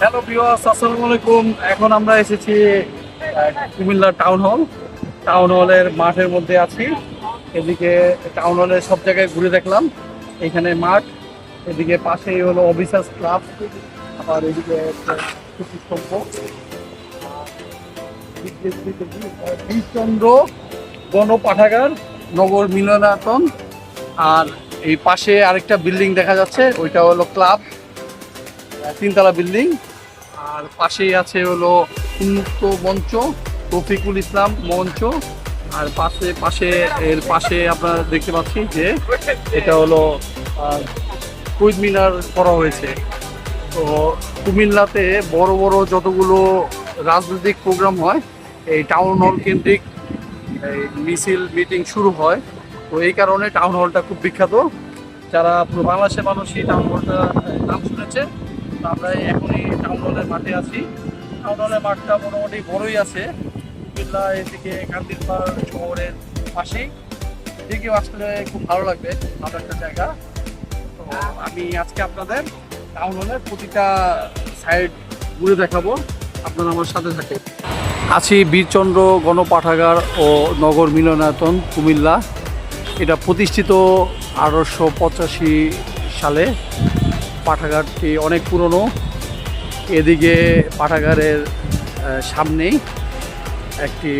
Hello viewers আসসালামু আলাইকুম। এখন আমরা এসেছি কুমিল্লা টাউন হল টাউন হলের মাঠের মধ্যে আছি। এদিকে টাউন হলের সব জায়গায় ঘুরে দেখলাম। এখানে মাঠ এদিকে পাশেই হলো অফিসার্স ক্লাব আর এদিকে আহ, বীরচন্দ্র গণপাঠাগার নগর মিলনায়তন। আর এই পাশে আরেকটা বিল্ডিং দেখা যাচ্ছে ওইটা হলো ক্লাব তিনতলা বিল্ডিং। আর পাশেই আছে হলো উন্মুক্ত মঞ্চ, রফিকুল ইসলাম মঞ্চ। আর পাশে পাশে, এর পাশে আপনারা দেখতে পাচ্ছি যে এটা হলো শহীদ মিনার করা হয়েছে। তো কুমিল্লাতে বড় বড় যতগুলো রাজনৈতিক প্রোগ্রাম হয়, এই টাউন হল কেন্দ্রিক এই মিছিল, মিটিং শুরু হয়। তো এই কারণে টাউন হলটা খুব বিখ্যাত। যারা বাংলাদেশের মানুষই টাউন হলটা নাম শুনেছে আমরা এখনই টাউন হলের মাঠে আছি। টাউন হলের মাঠটা মোটামুটি বড়ই আছে। কুমিল্লা এদিকে কান্দিরপাড় শহরের পাশেই। এদিকে আসলে খুব ভালো লাগবে, ভালো একটা জায়গা। তো আমি আজকে আপনাদের টাউন হলের প্রতিটা সাইড ঘুরে দেখাবো। আপনারা আমার সাথে থাকেন। আছি বীরচন্দ্র গণপাঠাগার ও নগর মিলনায়তন, কুমিল্লা। এটা প্রতিষ্ঠিত আঠারোশো পঁচাশি সালে। পাঠাগারটি অনেক পুরনো। এদিকে পাঠাগারের সামনেই একটি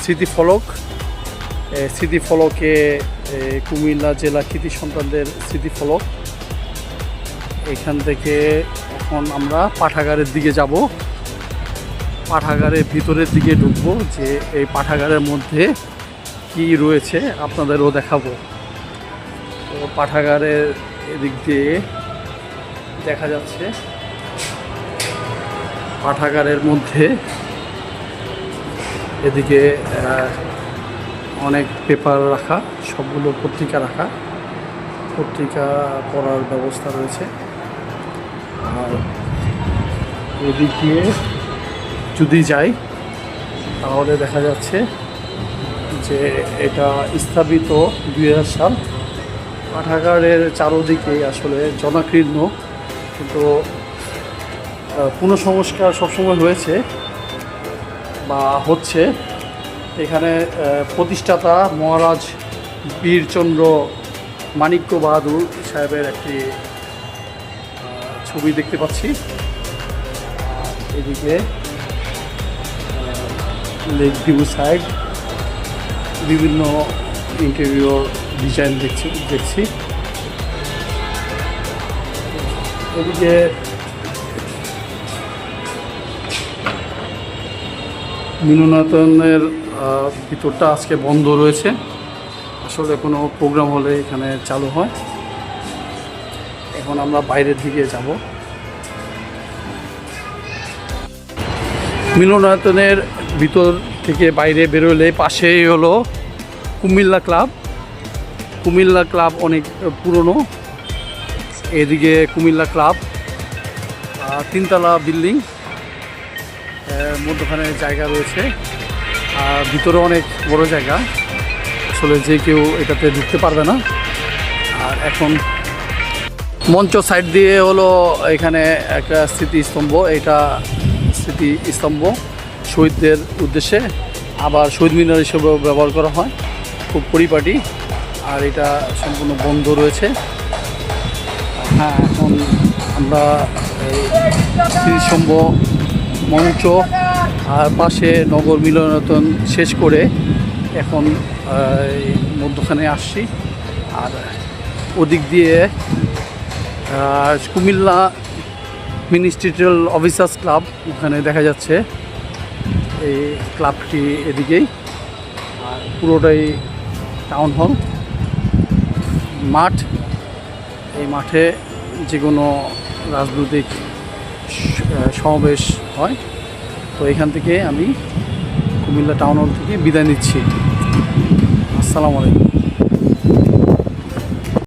স্মৃতিফলক। স্মৃতিফলকে কুমিল্লা জেলা কৃতি সন্তানদের স্মৃতিফলক। এখান থেকে এখন আমরা পাঠাগারের দিকে যাব। পাঠাগারের ভিতরের দিকে ঢুকবো যে এই পাঠাগারের মধ্যে কি রয়েছে আপনাদেরও দেখাবো। তো পাঠাগারের দিয়ে দেখা যাচ্ছে পাঠাগারের মধ্যে। এদিকে অনেক পেপার রাখা, সবগুলো পত্রিকা রাখা। পত্রিকা পড়ার ব্যবস্থা রয়েছে। আর এদিক দিয়ে যদি যাই, তাহলে দেখা যাচ্ছে যে এটা স্থাপিত দুই হাজার সাল পাঠাগারের চারোদিকে আসলে জনাকীর্ণ কিন্তু পুনঃসংস্কার সবসময় হয়েছে বা হচ্ছে। এখানে প্রতিষ্ঠাতা মহারাজ বীরচন্দ্র মানিক্য বাহাদুর সাহেবের একটি ছবি দেখতে পাচ্ছি। এদিকে লেক ভিউ সাইড, বিভিন্ন ইন্টেরিয়র ডিজাইন দেখছি দেখছি। এদিকে মিলনায়তনের ভিতরটা আজকে বন্ধ রয়েছে। আসলে কোনো প্রোগ্রাম হলে এখানে চালু হয়। এখন আমরা বাইরের দিকে যাব। মিলনায়তনের ভিতর থেকে বাইরে বেরোলে পাশেই হলো কুমিল্লা ক্লাব। কুমিল্লা ক্লাব অনেক পুরনো। এদিকে কুমিল্লা ক্লাব তিনতলা বিল্ডিং মধ্যখানে জায়গা রয়েছে। আর ভিতরে অনেক বড় জায়গা। আসলে যে কেউ এটাতে ঢুকতে পারবে না। আর এখন মঞ্চ সাইড দিয়ে হলো এখানে একটা স্মৃতিস্তম্ভ। এটা স্মৃতিস্তম্ভ শহীদদের উদ্দেশ্যে। আবার শহীদ মিনার হিসেবেও ব্যবহার করা হয়। খুব পরিপাটি। আর এটা সম্পূর্ণ বন্ধ রয়েছে। হ্যাঁ এখন আমরা স্মৃতিস্তম্ভ মঞ্চ আর পাশে নগর মিলনায়তন শেষ করে এখন মধ্যখানে আসছি। আর ওদিক দিয়ে কুমিল্লা মিনিস্ট্রিয়াল অফিসার্স ক্লাব ওখানে দেখা যাচ্ছে। এই ক্লাবটি এদিকেই। আর পুরোটাই টাউন হল। মাঠ। এই মাঠে যে কোনো রাজনৈতিক সমাবেশ হয়। তো এখান থেকে আমি কুমিল্লা টাউন হল থেকে বিদায় নিচ্ছি। আসসালামু আলাইকুম।